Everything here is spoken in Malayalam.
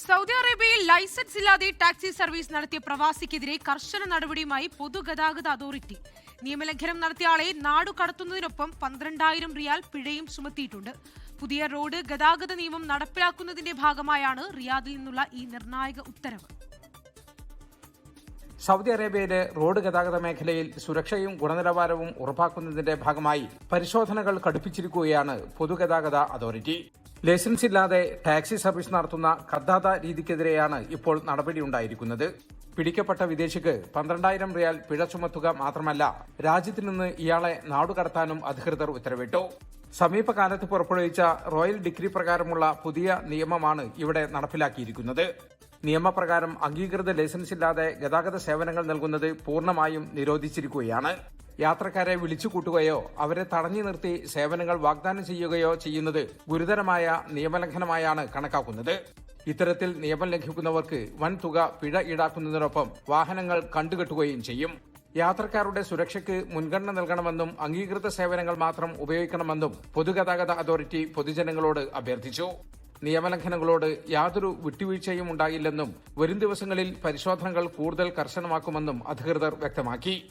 സൗദി അറേബ്യയിൽ ലൈസൻസ് ഇല്ലാതെ ടാക്സി സർവീസ് നടത്തിയ പ്രവാസിക്കെതിരെ കർശന നടപടിയുമായി പൊതുഗതാഗത അതോറിറ്റി. നിയമലംഘനം നടത്തിയ ആളെ നാടു കടത്തുന്നതിനൊപ്പം പന്ത്രണ്ടായിരം റിയാൽ പിഴയും ചുമത്തിയിട്ടുണ്ട്. പുതിയ റോഡ് ഗതാഗത നിയമം നടപ്പിലാക്കുന്നതിന്റെ ഭാഗമായാണ് റിയാദിൽ നിന്നുള്ള ഈ നിർണായക ഉത്തരവ്. സൗദി അറേബ്യയിലെ റോഡ് ഗതാഗത മേഖലയിൽ സുരക്ഷയും ഗുണനിലവാരവും ഉറപ്പാക്കുന്നതിന്റെ ഭാഗമായി പരിശോധനകൾ കടുപ്പിച്ചിരിക്കുകയാണ് പൊതുഗതാഗത അതോറിറ്റി. ലൈസൻസ് ഇല്ലാതെ ടാക്സി സർവീസ് നടത്തുന്ന കദ്ദാത രീതിക്കെതിരെയാണ് ഇപ്പോൾ നടപടിയുണ്ടായിരിക്കുന്നത്. പിടിക്കപ്പെട്ട വിദേശിക്ക് പന്ത്രണ്ടായിരം റിയാൽ പിഴ ചുമത്തുക മാത്രമല്ല രാജ്യത്തു നിന്ന് ഇയാളെ നാടുകടത്താനും അധികൃതർ ഉത്തരവിട്ടു. സമീപകാലത്ത് പുറപ്പെടുവിച്ച റോയൽ ഡിഗ്രി പ്രകാരമുള്ള പുതിയ നിയമമാണ് ഇവിടെ നടപ്പിലാക്കിയിരിക്കുന്നത്. നിയമപ്രകാരം അംഗീകൃത ലൈസൻസ് ഇല്ലാതെ ഗതാഗത സേവനങ്ങൾ നൽകുന്നത് പൂർണമായും നിരോധിച്ചിരിക്കുകയാണ്. യാത്രക്കാരെ വിളിച്ചു കൂട്ടുകയോ അവരെ തടഞ്ഞു നിർത്തി സേവനങ്ങൾ വാഗ്ദാനം ചെയ്യുകയോ ചെയ്യുന്നത് ഗുരുതരമായ നിയമലംഘനമായാണ് കണക്കാക്കുന്നത്. ഇത്തരത്തിൽ നിയമം ലംഘിക്കുന്നവർക്ക് വൻ തുക പിഴ ഈടാക്കുന്നതിനൊപ്പം വാഹനങ്ങൾ കണ്ടുകെട്ടുകയും ചെയ്യും. യാത്രക്കാരുടെ സുരക്ഷയ്ക്ക് മുൻഗണന നൽകണമെന്നും അംഗീകൃത സേവനങ്ങൾ മാത്രം ഉപയോഗിക്കണമെന്നും പൊതുഗതാഗത അതോറിറ്റി പൊതുജനങ്ങളോട് അഭ്യർത്ഥിച്ചു. നിയമലംഘനങ്ങളോട് യാതൊരു വിട്ടുവീഴ്ചയും ഉണ്ടായില്ലെന്നും വരും ദിവസങ്ങളിൽ പരിശോധനകൾ കൂടുതൽ കർശനമാക്കുമെന്നും അധികൃതർ വ്യക്തമാക്കി.